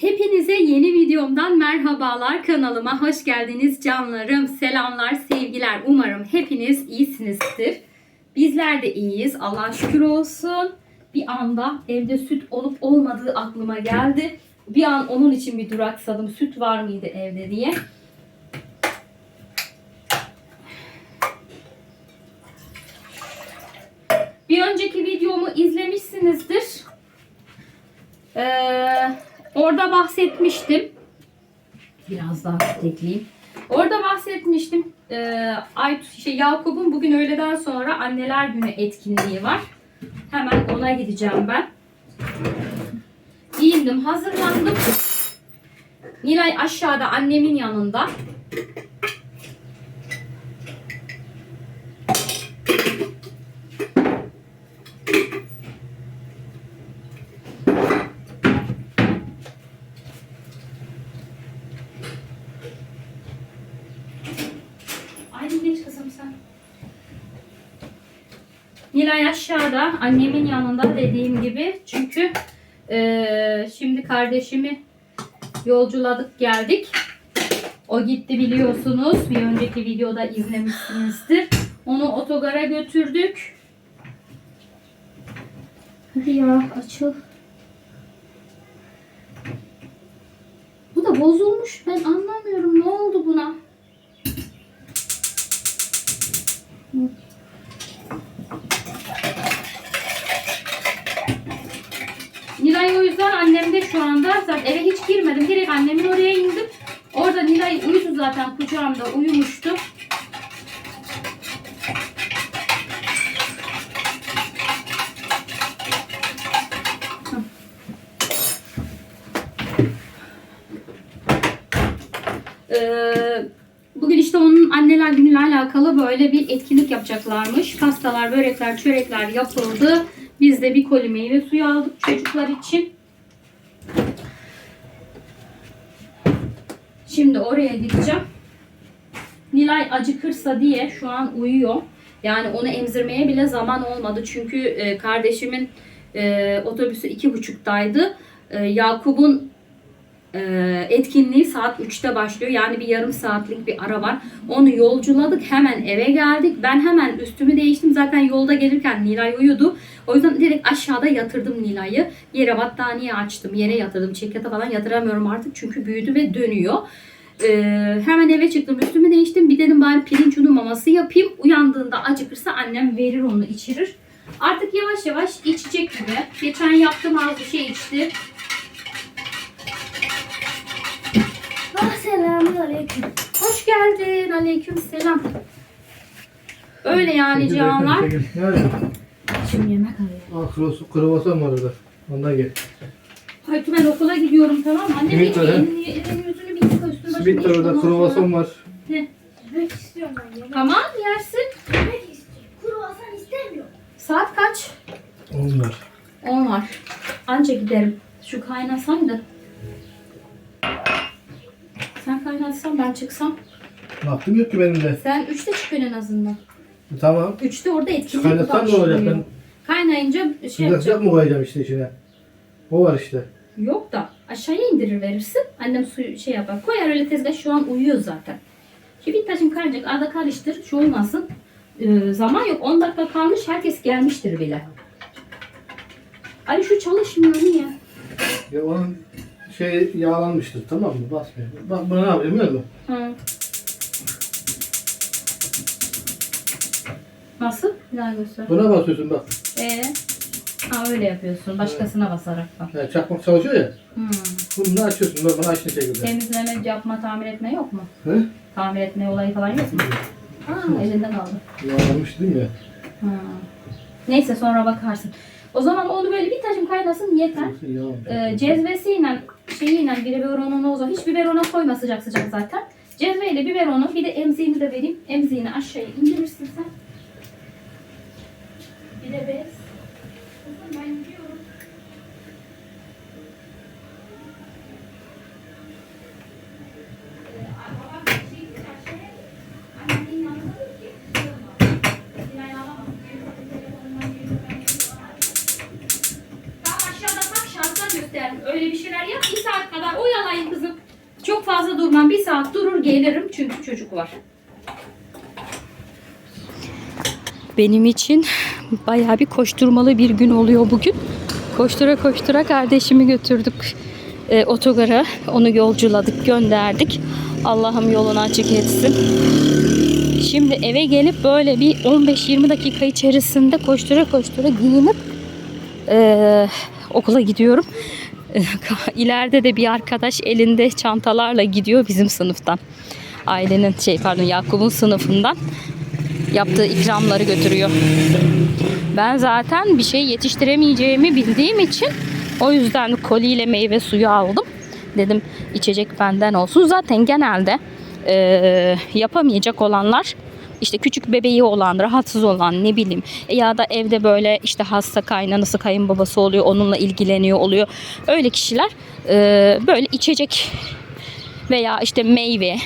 Hepinize yeni videomdan merhabalar kanalıma hoş geldiniz canlarım. Selamlar, sevgiler. Umarım hepiniz iyisinizdir. Bizler de iyiyiz. Allah'a şükür olsun. Bir anda evde süt olup olmadığı aklıma geldi. Bir an onun için bir duraksadım. Süt var mıydı evde diye. Bir önceki videomu izlemişsinizdir. Ee, orada bahsetmiştim. Biraz daha ekleyeyim. Orada bahsetmiştim. Ee, Ay, şey, Yakup'un bugün öğleden sonra anneler günü etkinliği var. Hemen ona gideceğim ben. Giyindim, hazırlandım. Nilay aşağıda annemin yanında. Ay geç kızım sen. Nilay aşağıda annemin yanında dediğim gibi. Çünkü eee, şimdi kardeşimi yolculadık geldik. O gitti biliyorsunuz. Bir önceki videoda izlemişsinizdir. Onu otogara götürdük. Hadi ya açıl. Bu da bozulmuş. Ben anlamıyorum. Ne oldu buna? Nilay o yüzden annemde şu anda zaten eve hiç girmedim. Direkt annemin oraya indim. Orada Nilay uyudu zaten kucağımda uyumuştu. Ee, bugün işte onun anneler günüyle alakalı böyle bir etkinlik yapacaklarmış. Pastalar, börekler, çörekler yapıldı. Biz de bir koli meyve suyu aldık çocuklar için. Şimdi oraya gideceğim. Nilay acıkırsa diye şu an uyuyor. Yani onu emzirmeye bile zaman olmadı. Çünkü e, kardeşimin e, otobüsü iki buçuktaydı. E, Yakup'un etkinliği saat 3'te başlıyor. Yani bir yarım saatlik bir ara var. Onu yolculadık. Hemen eve geldik. Ben hemen üstümü değiştim. Zaten yolda gelirken Nilay uyudu. O yüzden direkt aşağıda yatırdım Nilay'ı. Yere battaniye açtım. Yere yatırdım. Çekyata falan yatıramıyorum artık. Çünkü büyüdü ve dönüyor. Ee, hemen eve çıktım. Üstümü değiştim. Bir dedim bari pirinç unu maması yapayım. Uyandığında acıkırsa annem verir onu içirir. Artık yavaş yavaş içecek gibi. Geçen yaptım az bir şey içti. Selamun aleyküm. Hoş geldin. Aleyküm selam. Öyle yani canlar. Nerede? Şimdi yemek arıyor. Aa, kruvasan, var orada. Ondan gel. Haydi ben okula gidiyorum tamam mı? Anne Simit var, elini, elini yüzünü bir yıka üstünü başını Simit var geç, orada, ondan sonra- kruvasan var. Yemek istiyorum ben yemek. Tamam yersin. Yemek istiyorum. Kruvasan istemiyorum. Saat kaç? On var. 10 var. Anca giderim. Şu kaynasaydı. Sen kaynatsan ben çıksam. Vaktim yok ki benim de. Sen 3'te çıkıyorsun en azından. Tamam. 3'te orada etkinlik Kaynatsam ne olacak? Ben Kaynayınca şey sıcak yapacağım. sıcak mı koyacağım işte içine? O var işte. Yok da aşağıya indirir verirsin. Annem suyu şey yapar. Koyar öyle tezgah şu an uyuyor zaten. Şimdi taşım kaynayacak. Arada karıştır. Şu olmasın. Ee, zaman yok. 10 dakika kalmış. Herkes gelmiştir bile. Ali şu çalışmıyor niye? Ya onun şey yağlanmıştır tamam mı? Basmıyor. Bak bunu ne yapıyorum biliyor musun? Hı. Nasıl? Bir daha göster. Buna basıyorsun bak. Ee? Ha öyle yapıyorsun. Başkasına basarak bak. Yani çakmak çalışıyor ya. Hmm. Bunu açıyorsun normal açtığın şekilde. Temizleme, yapma, tamir etme yok mu? He? Tamir etme olayı falan yok mu? Aa elinden aldı. Yağlanmış değil mi? Ha. Neyse sonra bakarsın. O zaman onu böyle bir taşım kaynasın yeter. Ee, cezvesiyle şeyiyle biberonunu o zaman hiç biberona koyma sıcak sıcak zaten. Cezveyle biberonu bir de emziğini de vereyim. Emziğini aşağıya indirirsin sen. Bir de bez. Kızım ben gidiyorum. Ee, babam şey için aşağıya annemin yanında diyor ki, şey olmaz. Yine ayarlamaz. Telefonundan geliyor, ben geliyorum. Tamam aşağıda tak şanslar gösterdim. Öyle bir şeyler yap. Bir saat kadar oyalayın kızım. Çok fazla durmam. Bir saat durur gelirim çünkü çocuk var. Benim için bayağı bir koşturmalı bir gün oluyor bugün. Koştura koştura kardeşimi götürdük e, otogara. Onu yolculadık, gönderdik. Allah'ım yolunu açık etsin. Şimdi eve gelip böyle bir 15-20 dakika içerisinde koştura koştura giyinip e, okula gidiyorum. E, İleride de bir arkadaş elinde çantalarla gidiyor bizim sınıftan. Ailenin şey pardon Yakup'un sınıfından yaptığı ikramları götürüyor. Ben zaten bir şey yetiştiremeyeceğimi bildiğim için o yüzden koliyle meyve suyu aldım. Dedim içecek benden olsun. Zaten genelde eee, yapamayacak olanlar işte küçük bebeği olan, rahatsız olan ne bileyim e, ya da evde böyle işte hasta kaynanası, kayınbabası oluyor, onunla ilgileniyor oluyor. Öyle kişiler eee, böyle içecek veya işte meyve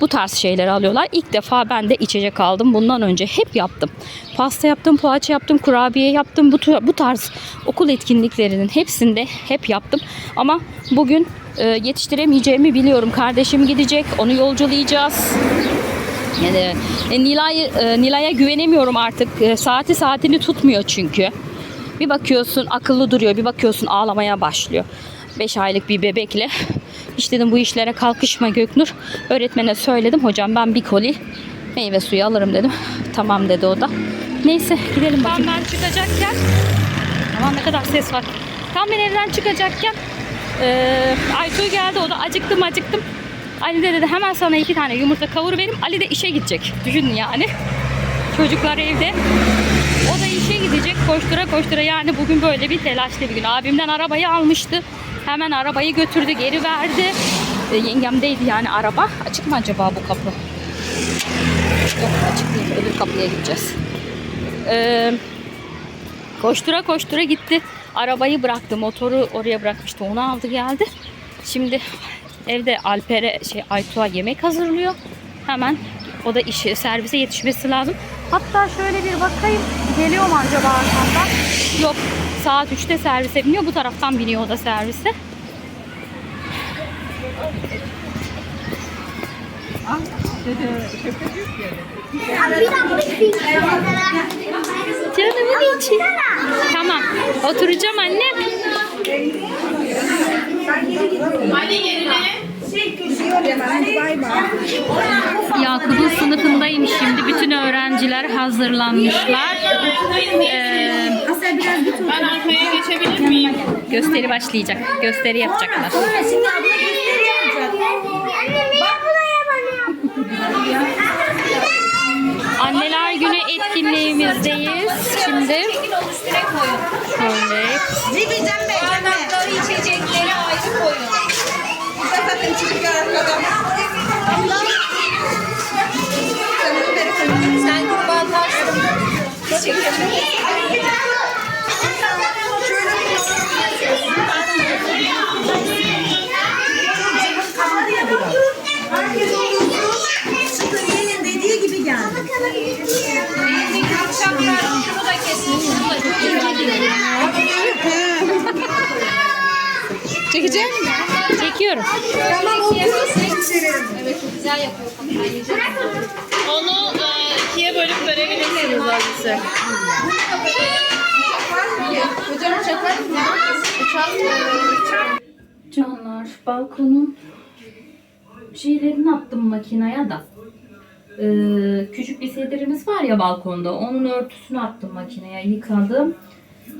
bu tarz şeyler alıyorlar. İlk defa ben de içecek aldım. Bundan önce hep yaptım. Pasta yaptım, poğaça yaptım, kurabiye yaptım. Bu, bu tarz okul etkinliklerinin hepsinde hep yaptım. Ama bugün e, yetiştiremeyeceğimi biliyorum. Kardeşim gidecek, onu yolculayacağız. Yani e, Nilay e, Nilay'a güvenemiyorum artık. E, saati saatini tutmuyor çünkü. Bir bakıyorsun akıllı duruyor, bir bakıyorsun ağlamaya başlıyor. 5 aylık bir bebekle. İşte dedim bu işlere kalkışma Göknur. Öğretmene söyledim. Hocam ben bir koli meyve suyu alırım dedim. Tamam dedi o da. Neyse gidelim bakayım. Ben çıkacakken Aman ne kadar ses var. Tam ben evden çıkacakken eee Aytuğ geldi o da acıktım acıktım. Ali de dedi hemen sana iki tane yumurta kavur verim. Ali de işe gidecek. Düşünün yani. Çocuklar evde. O da işe gidecek koştura koştura yani bugün böyle bir telaşlı bir gün. Abimden arabayı almıştı. Hemen arabayı götürdü geri verdi. E, yengemdeydi yani araba. Açık mı acaba bu kapı? Yok açık değil. Öbür kapıya gideceğiz. Eee Koştura koştura gitti. Arabayı bıraktı. Motoru oraya bırakmıştı. Onu aldı geldi. Şimdi evde Alper'e şey Aytuğ'a yemek hazırlıyor. Hemen o da işi servise yetişmesi lazım. Hatta şöyle bir bakayım. Geliyor mu acaba arkamdan? Yok. Saat 3'te servise biniyor. Bu taraftan biniyor o da servise. Canımın içi. Tamam. Oturacağım annem. Yakup'un sınıfındayım şimdi. Bütün öğrenciler hazırlanmışlar. Ee, Ben arkaya geçebilir miyim? gösteri başlayacak. Gösteri yapacaklar. Anneler Günü etkinliğimizdeyiz. Şimdi şöyle Cibicem Bey. Bardakları, içecekleri ayrı koyun. Burada bakın çıkıyor arkada. Sen kurban taşsın. Herkes olurdu. Sıkıntının dediği gibi geldi. Akşamlar şunu da kesin. Şunu da Çekecek misin? Çekiyorum. Tamam oturun. Onu e, ikiye bölüp verebilirsiniz abisi. Hocam çakar mı? Canlar balkonun şeylerini attım makineye da. Ee, küçük bir sedirimiz var ya balkonda. Onun örtüsünü attım makineye. Yıkadım.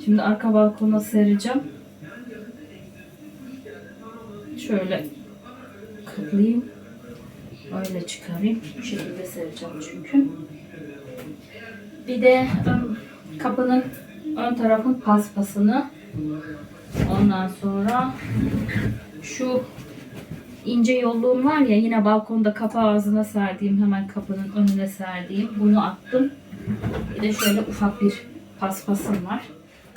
Şimdi arka balkona sereceğim. Şöyle katlayayım. Öyle çıkarayım. Bu şekilde sereceğim çünkü. Bir de kapının ön tarafın paspasını ondan sonra şu ince yolluğum var ya yine balkonda kapı ağzına serdiğim hemen kapının önüne serdiğim bunu attım. Bir de şöyle ufak bir paspasım var.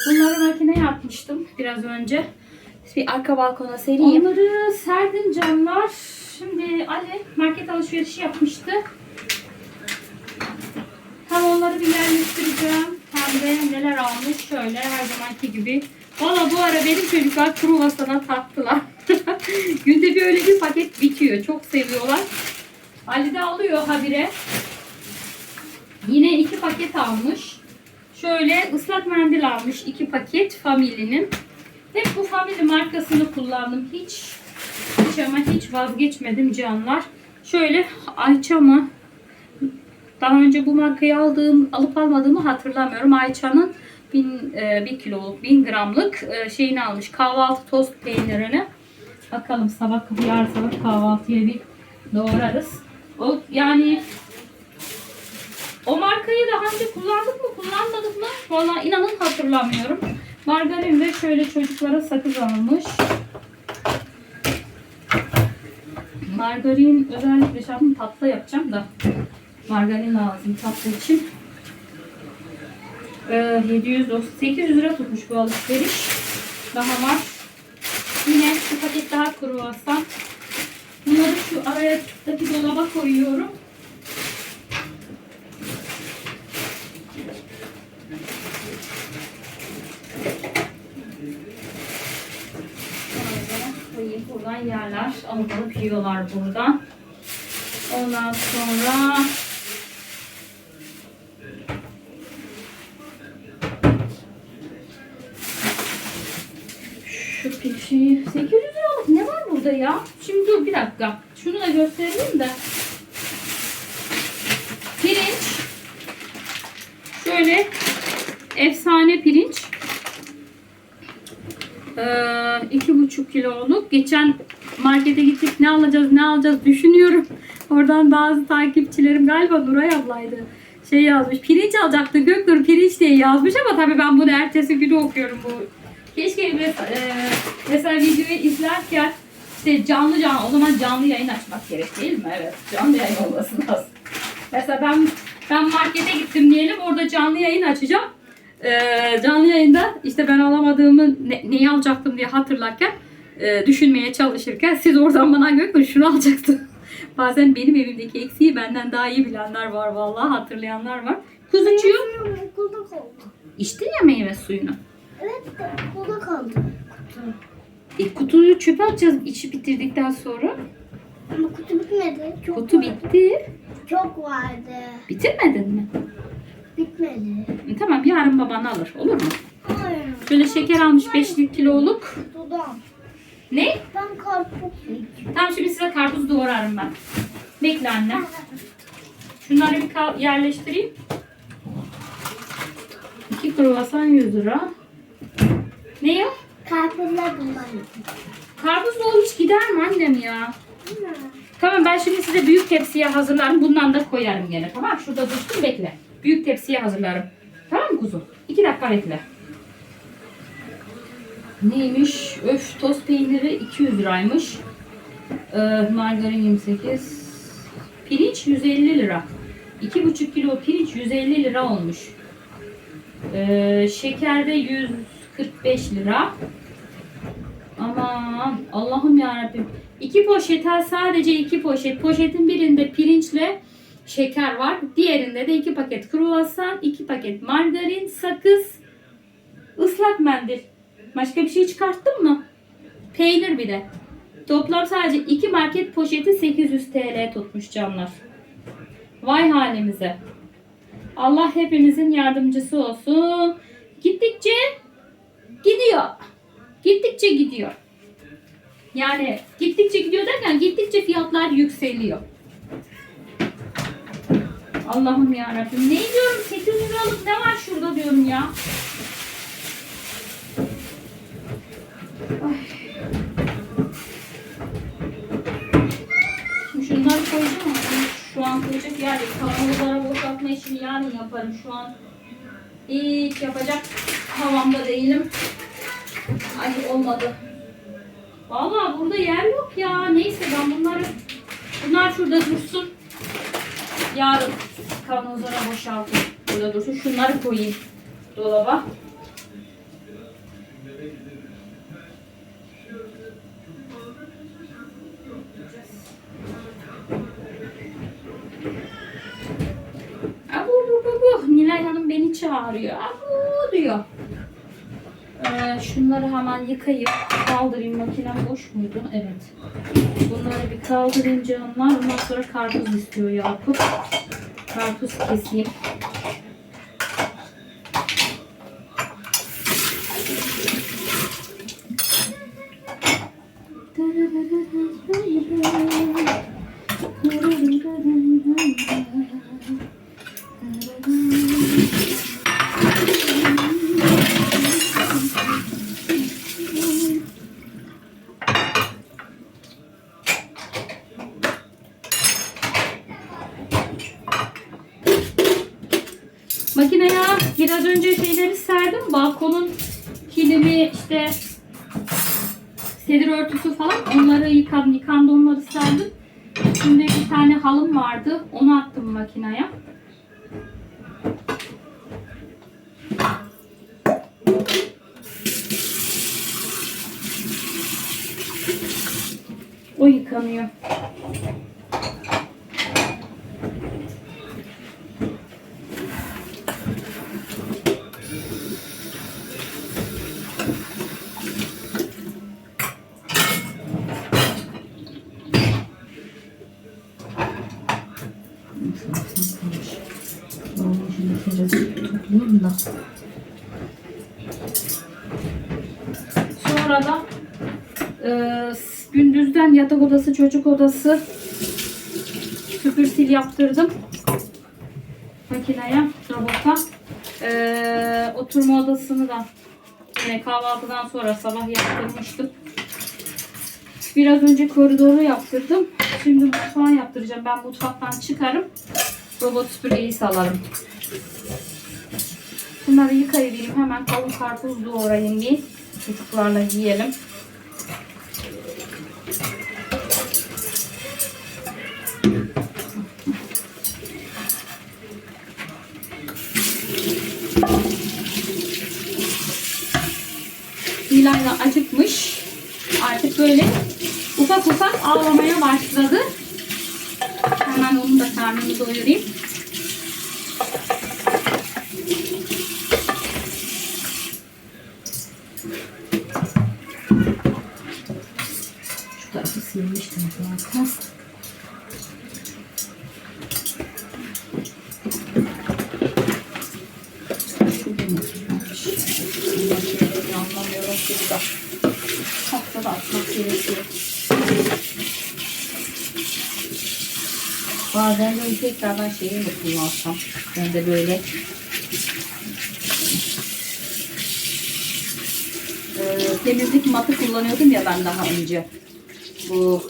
Bunları makineye atmıştım biraz önce. Bir arka balkona sereyim. Onları serdim canlar. Şimdi Ali market alışverişi yapmıştı. Hem onları bir yerleştireceğim. Hem de neler almış şöyle her zamanki gibi. Valla bu ara benim çocuklar kruvasana taktılar. Şöyle bir paket bitiyor. Çok seviyorlar. Ali de alıyor habire. Yine iki paket almış. Şöyle ıslak mendil almış. iki paket Family'nin. Hep bu Family markasını kullandım. Hiç hiç ama hiç vazgeçmedim canlar. Şöyle Ayça mı? Daha önce bu markayı aldığım, alıp almadığımı hatırlamıyorum. Ayça'nın 1000 e, 1 kiloluk 1000 gramlık e, şeyini almış. Kahvaltı tost peynirini. Bakalım sabah yarın sabah kahvaltıya bir doğrarız. O yani o markayı daha önce kullandık mı kullanmadık mı? Valla inanın hatırlamıyorum. Margarin ve şöyle çocuklara sakız almış. Margarin özellikle şimdi tatlı yapacağım da margarin lazım tatlı için. Ee, 700 800 lira tutmuş bu alışveriş. Daha var. Yine bir paket daha kruvasan. Bunları şu aradaki dolaba koyuyorum. Şöyle koyayım. Buradan yerler. Alıp alıp yiyorlar buradan. Ondan sonra şu pişi 800 liralık ne var burada ya? Şimdi dur bir dakika. Şunu da göstereyim de. Pirinç. Şöyle efsane pirinç. Ee, iki kiloluk. Geçen markete gittik ne alacağız ne alacağız düşünüyorum. Oradan bazı takipçilerim galiba Nuray ablaydı. Şey yazmış. Pirinç alacaktı Göknur pirinç diye yazmış ama tabii ben bunu ertesi günü okuyorum bu. Keşke mes- e, mesela videoyu izlerken işte canlı canlı o zaman canlı yayın açmak gerek değil mi? Evet canlı yayın olması lazım. Mesela ben ben markete gittim diyelim orada canlı yayın açacağım. Ee, canlı yayında işte ben alamadığımı ne- neyi alacaktım diye hatırlarken e, düşünmeye çalışırken siz oradan bana Gökmen şunu alacaktın. Bazen benim evimdeki eksiği benden daha iyi bilenler var vallahi hatırlayanlar var. Kuzucuğum Suyum okulda kaldı. içtin ya meyve suyunu. Evet de okulda kaldı. E, kutuyu çöpe atacağız içi bitirdikten sonra. Ama kutu bitmedi. Çok Kutu vardı. bitti. Çok vardı. Bitirmedin mi? Bitmedi. E, tamam yarın baban alır olur mu? Hayır. Şöyle şeker almış 5 kiloluk. Dudam. Ne? Ben karpuz. Tamam şimdi size karpuz doğrarım ben. Bekle anne. Şunları bir yerleştireyim. 2 kruvasan 100 lira. Ne ya? Karpuzlar bundan yiyeceğim. Karpuz hiç gider mi annem ya? Tamam ben şimdi size büyük tepsiye hazırlarım. Bundan da koyarım gene. Tamam şurada dursun bekle. Büyük tepsiye hazırlarım. Tamam mı kuzum? 2 dakika bekle. Neymiş? Öf toz peyniri 200 liraymış. Ee, margarin 28. Pirinç 150 lira. 2,5 kilo pirinç 150 lira olmuş. Ee, şeker de 145 lira. Aman Allah'ım yarabbim. İki poşet ha sadece iki poşet. Poşetin birinde pirinçle şeker var. Diğerinde de iki paket kruvasan, iki paket margarin, sakız, ıslak mendil. Başka bir şey çıkarttın mı? Peynir bir de. Toplam sadece iki market poşeti 800 TL tutmuş canlar. Vay halimize. Allah hepimizin yardımcısı olsun. Gittikçe gidiyor. Gittikçe gidiyor. Yani gittikçe gidiyor derken gittikçe fiyatlar yükseliyor. Allah'ım ya Rabbim. Ne diyorum? 800 liralık ne var şurada diyorum ya. Ay. Şunları koyacağım ama şu an koyacak yer yok. Kavanozlara boşaltma işini yarın yaparım. Şu an hiç yapacak havamda değilim. Ay olmadı. Vallahi burada yer yok ya. Neyse ben bunları bunlar şurada dursun. Yarın kavanozlara boşaltayım. Burada dursun. Şunları koyayım dolaba. Beni çağırıyor. Abu diyor. Ee, şunları hemen yıkayıp kaldırayım. Makinem boş muydu? Evet. Bunları bir kaldırayım canlar. Ondan sonra karpuz istiyor Yakup. Karpuz keseyim. Makineye biraz önce şeyleri serdim. Balkonun kilimi işte sedir örtüsü falan onları yıkadım. Yıkandı onları serdim. Şimdi bir tane halım vardı. Onu attım makineye. O yıkanıyor. Sonra da e, gündüzden yatak odası, çocuk odası süpür sil yaptırdım. Makineye, robota. E, oturma odasını da yine kahvaltıdan sonra sabah yaptırmıştım. Biraz önce koridoru yaptırdım. Şimdi mutfağı yaptıracağım. Ben mutfaktan çıkarım. Robot süpürgeyi salarım. Bunları yıkayıvereyim. Hemen kavun karpuz doğrayayım bir. Çocuklarla yiyelim. Milayla acıkmış. Artık böyle ufak ufak ağlamaya başladı. Hemen onu da karnını doyurayım. Şu tarafı silmiştim. Şurada Anlamıyorum ki bu da. Atmak gerekiyor. Bazen de tekrardan şeyi mi kullansam? Ben de böyle Ee, temizlik matı kullanıyordum ya ben daha önce. Bu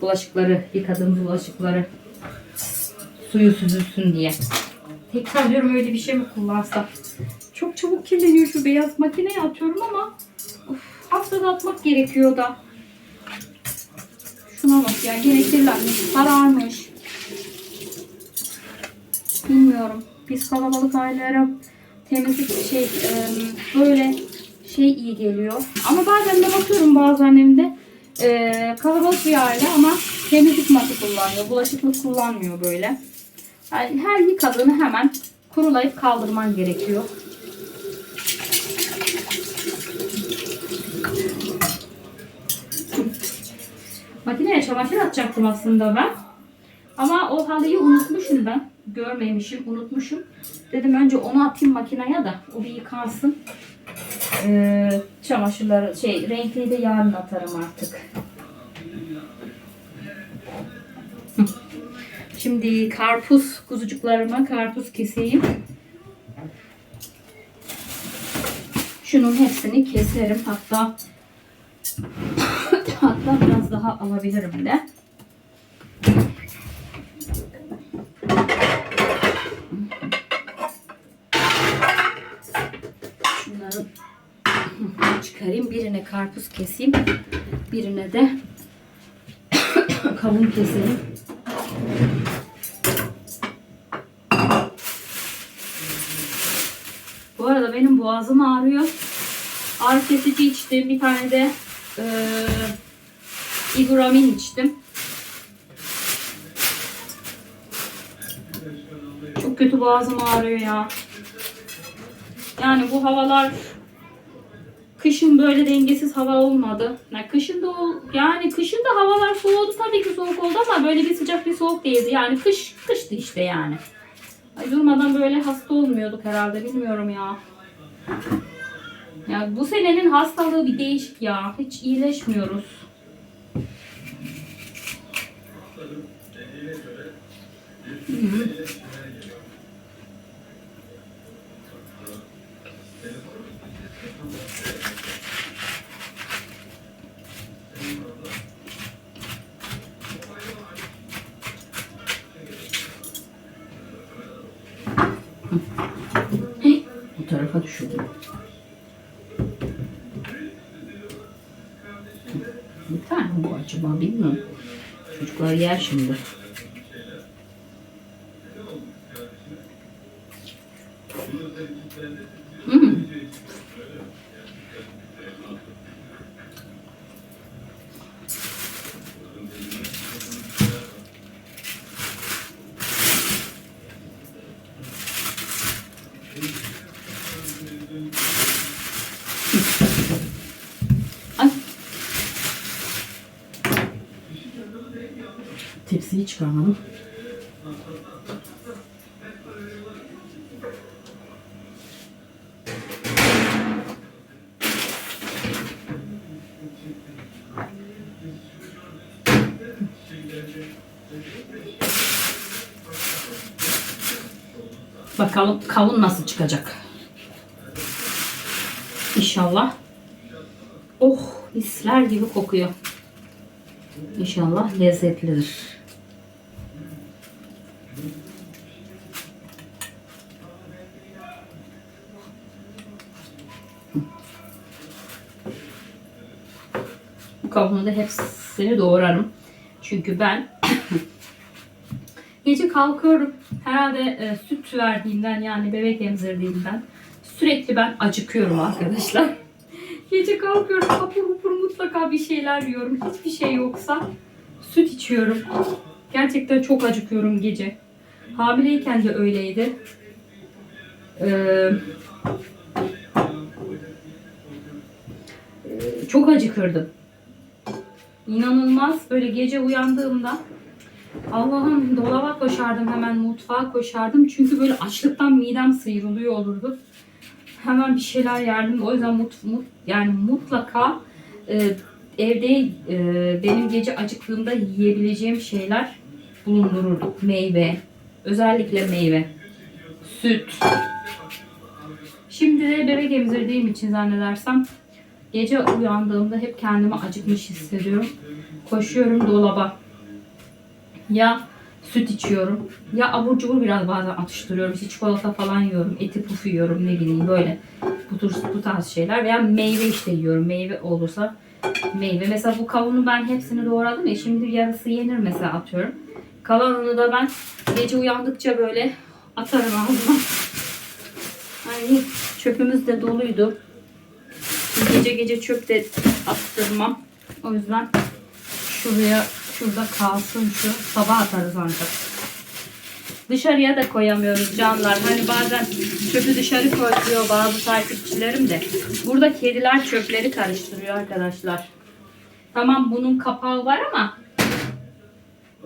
bulaşıkları, yıkadığımız bulaşıkları suyu süzülsün diye. Tekrar diyorum öyle bir şey mi kullansam? Çok çabuk kirleniyor şu beyaz makineye atıyorum ama haftada atmak gerekiyor da. Şuna bak ya gene kirlenmiş, sararmış. Bilmiyorum. Biz kalabalık ailelere temizlik şey böyle şey iyi geliyor. Ama bazen de bakıyorum bazı annemde e, kalabalık bir aile ama temizlik matı kullanıyor. Bulaşıklık kullanmıyor böyle. Yani her yıkadığını hemen kurulayıp kaldırman gerekiyor. Makineye çamaşır atacaktım aslında ben. Ama o halıyı unutmuşum ben. Görmemişim, unutmuşum. Dedim önce onu atayım makineye de o bir yıkansın. Ee, çamaşırları şey renkli de yarın atarım artık. Şimdi karpuz kuzucuklarıma karpuz keseyim. Şunun hepsini keserim. Hatta hatta biraz daha alabilirim de. Şunları çıkarayım. Birine karpuz keseyim. Birine de kavun keseyim. Bu arada benim boğazım ağrıyor. Ağrı kesici içtim. Bir tane de e, Iburamin içtim. Çok kötü boğazım ağrıyor ya. Yani bu havalar Kışın böyle dengesiz hava olmadı. Yani kışın da yani kışın da havalar soğudu tabii ki soğuk oldu ama böyle bir sıcak bir soğuk değildi. Yani kış kıştı işte yani. Ay durmadan böyle hasta olmuyorduk herhalde bilmiyorum ya. Ya bu senenin hastalığı bir değişik ya. Hiç iyileşmiyoruz. Bu tarafa düşürdüm. Bir tane bu acaba bilmiyorum. Çocuklar yer şimdi. Hmm. Ay. Tepsiyi çıkarmadım. Bakalım kavun nasıl çıkacak. İnşallah. Oh misler gibi kokuyor. İnşallah lezzetlidir. Bu kavunu da hepsini doğrarım. Çünkü ben gece kalkıyorum. Herhalde e, süt verdiğimden yani bebek emzirdiğimden sürekli ben acıkıyorum arkadaşlar. Gece kalkıyorum hapur hapur mutlaka bir şeyler yiyorum. Hiçbir şey yoksa süt içiyorum. Gerçekten çok acıkıyorum gece. Hamileyken de öyleydi. Ee, çok acıkırdım. İnanılmaz böyle gece uyandığımda Allah'ım dolaba koşardım hemen mutfağa koşardım. Çünkü böyle açlıktan midem sıyrılıyor olurdu hemen bir şeyler yerdim. O yüzden mut, mut yani mutlaka e, evde e, benim gece acıktığımda yiyebileceğim şeyler bulundururduk. Meyve, özellikle meyve, süt. Şimdi de bebek emzirdiğim için zannedersem gece uyandığımda hep kendimi acıkmış hissediyorum. Koşuyorum dolaba. Ya süt içiyorum. Ya abur cubur biraz bazen atıştırıyorum. İşte çikolata falan yiyorum. Eti puf yiyorum ne bileyim böyle. Bu, tür, bu tarz şeyler. Veya meyve işte yiyorum. Meyve olursa meyve. Mesela bu kavunu ben hepsini doğradım ya. Şimdi yarısı yenir mesela atıyorum. Kalanını da ben gece uyandıkça böyle atarım ağzıma. Ay çöpümüz de doluydu. Gece gece çöp de attırmam. O yüzden şuraya şurada kalsın şu. Sabah atarız ancak. Dışarıya da koyamıyoruz canlar. Hani bazen çöpü dışarı koyuyor bazı takipçilerim de. Burada kediler çöpleri karıştırıyor arkadaşlar. Tamam bunun kapağı var ama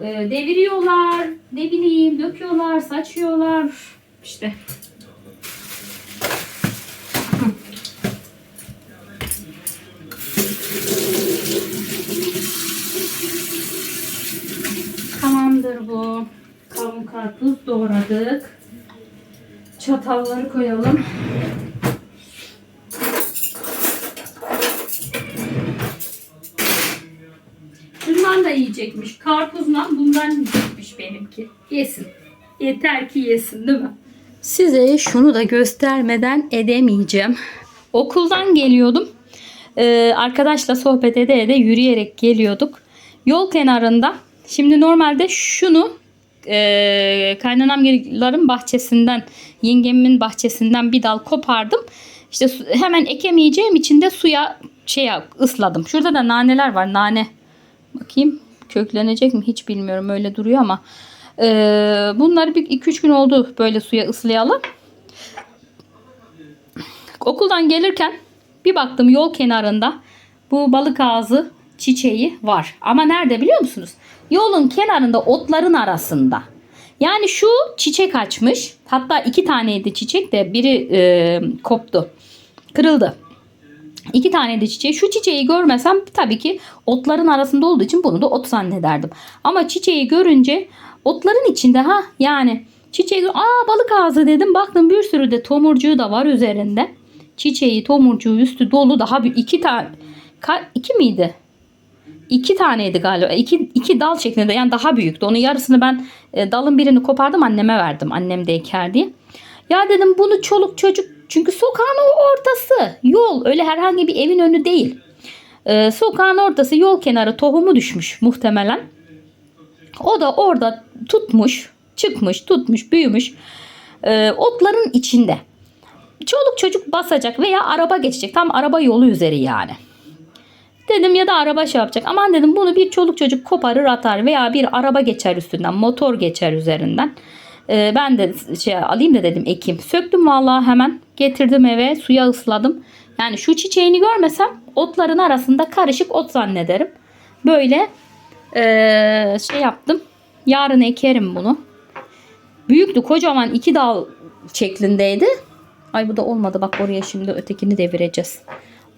e, deviriyorlar, ne bileyim döküyorlar, saçıyorlar. İşte Tamamdır bu. Kavun karpuz doğradık. Çatalları koyalım. Bundan da yiyecekmiş. Karpuzla bundan yiyecekmiş benimki. Yesin. Yeter ki yesin değil mi? Size şunu da göstermeden edemeyeceğim. Okuldan geliyordum. Ee, arkadaşla sohbet ede ede yürüyerek geliyorduk. Yol kenarında Şimdi normalde şunu e, kaynanamların bahçesinden, yengemin bahçesinden bir dal kopardım. İşte hemen ekemeyeceğim için de suya şey ısladım. Şurada da naneler var. Nane. Bakayım köklenecek mi hiç bilmiyorum. Öyle duruyor ama. E, bunları bir 2-3 gün oldu böyle suya ıslayalım. Okuldan gelirken Bir baktım yol kenarında bu balık ağzı çiçeği var. Ama nerede biliyor musunuz? Yolun kenarında otların arasında. Yani şu çiçek açmış. Hatta iki taneydi çiçek de biri e, koptu. Kırıldı. İki tane de çiçeği. Şu çiçeği görmesem tabii ki otların arasında olduğu için bunu da ot zannederdim. Ama çiçeği görünce otların içinde ha yani çiçeği aa balık ağzı dedim. Baktım bir sürü de tomurcuğu da var üzerinde. Çiçeği tomurcuğu üstü dolu daha bir iki tane iki miydi? İki taneydi galiba. İki, iki dal şeklinde yani daha büyüktü. Onun yarısını ben e, dalın birini kopardım anneme verdim. Annem de eker. Ya dedim bunu çoluk çocuk çünkü sokağın ortası yol öyle herhangi bir evin önü değil. E, sokağın ortası yol kenarı tohumu düşmüş muhtemelen. O da orada tutmuş, çıkmış, tutmuş, büyümüş. E, otların içinde. Çoluk çocuk basacak veya araba geçecek. Tam araba yolu üzeri yani. Dedim ya da araba şey yapacak. Aman dedim bunu bir çoluk çocuk koparır atar veya bir araba geçer üstünden, motor geçer üzerinden. Ee, ben de şey alayım da dedim ekim. Söktüm vallahi hemen getirdim eve suya ısladım. Yani şu çiçeğini görmesem otların arasında karışık ot zannederim. Böyle ee, şey yaptım. Yarın ekerim bunu. Büyüktü kocaman iki dal şeklindeydi. Ay bu da olmadı bak oraya şimdi ötekini devireceğiz.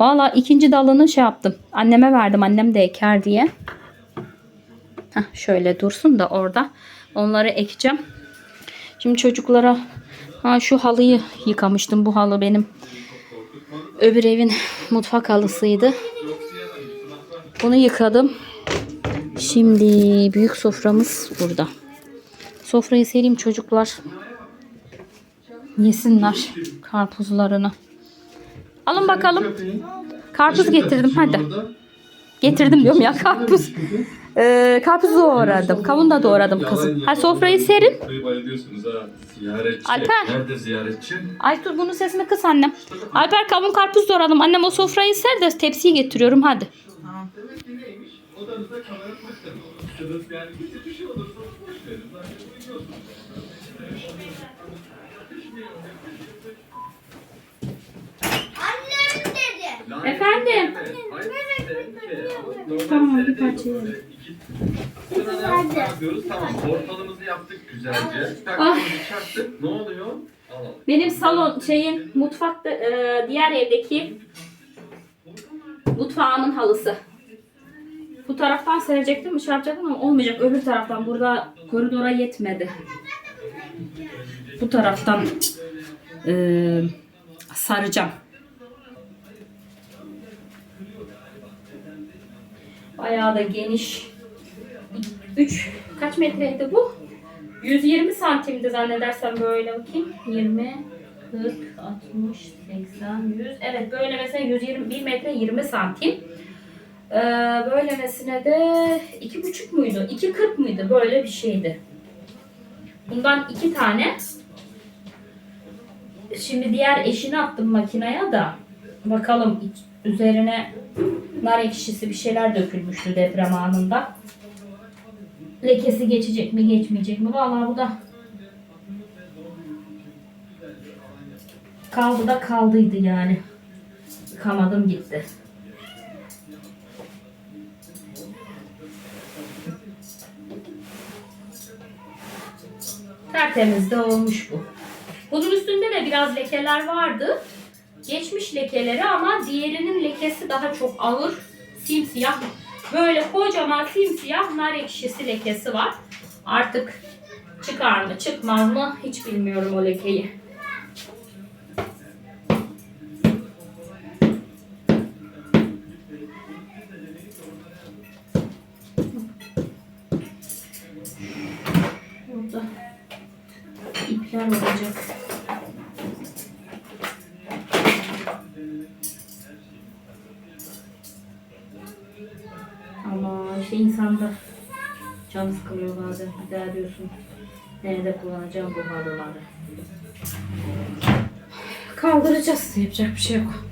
Valla ikinci dalını şey yaptım. Anneme verdim annem de eker diye. Heh, şöyle dursun da orada. Onları ekeceğim. Şimdi çocuklara ha şu halıyı yıkamıştım. Bu halı benim öbür evin mutfak halısıydı. Bunu yıkadım. Şimdi büyük soframız burada. Sofrayı sereyim çocuklar. Yesinler karpuzlarını. Alın bakalım. Karpuz getirdim hadi. Getirdim diyorum ya karpuz. Ee, karpuz doğradım. Kavun da doğradım kızım. Ha sofrayı serin. Alper. Nerede ziyaretçi? Ay dur bunun sesini kıs annem. Alper kavun karpuz doğradım. Annem o sofrayı ser de tepsiyi getiriyorum hadi. Annem dedi. Efendim. Tamam bir parça yerim. Hadi. yapıyoruz? Tamam portalımızı yaptık güzelce. Ah. Takvimimizi çaktık. Ne oluyor? Alalım. Benim salon şeyin mutfakta e, diğer evdeki mutfağımın halısı. Bu taraftan serecektim, şey yapacaktım ama olmayacak. Öbür taraftan burada koridora yetmedi. Bu taraftan e, saracağım. Bayağı da geniş. 3 kaç metreydi bu? 120 santimdi zannedersem böyle bakayım. 20, 40, 60, 80, 100. Evet böyle mesela 120, 1 metre 20 santim. Ee, böylemesine de 2,5 muydu? 2,40 mıydı? Böyle bir şeydi. Bundan iki tane. Şimdi diğer eşini attım makineye da. Bakalım üzerine nar ekşisi bir şeyler dökülmüştü deprem anında. Lekesi geçecek mi geçmeyecek mi? Vallahi bu da kaldı da kaldıydı yani. Yıkamadım gitti. Tertemiz de olmuş bu. Bunun üstünde de biraz lekeler vardı. Geçmiş lekeleri ama diğerinin lekesi daha çok ağır. Simsiyah. Böyle kocaman simsiyah nar ekşisi lekesi var. Artık çıkar mı çıkmaz mı hiç bilmiyorum o lekeyi. Diyorsun nerede kullanacağım bu halıları. Kaldıracağız. Yapacak bir şey yok.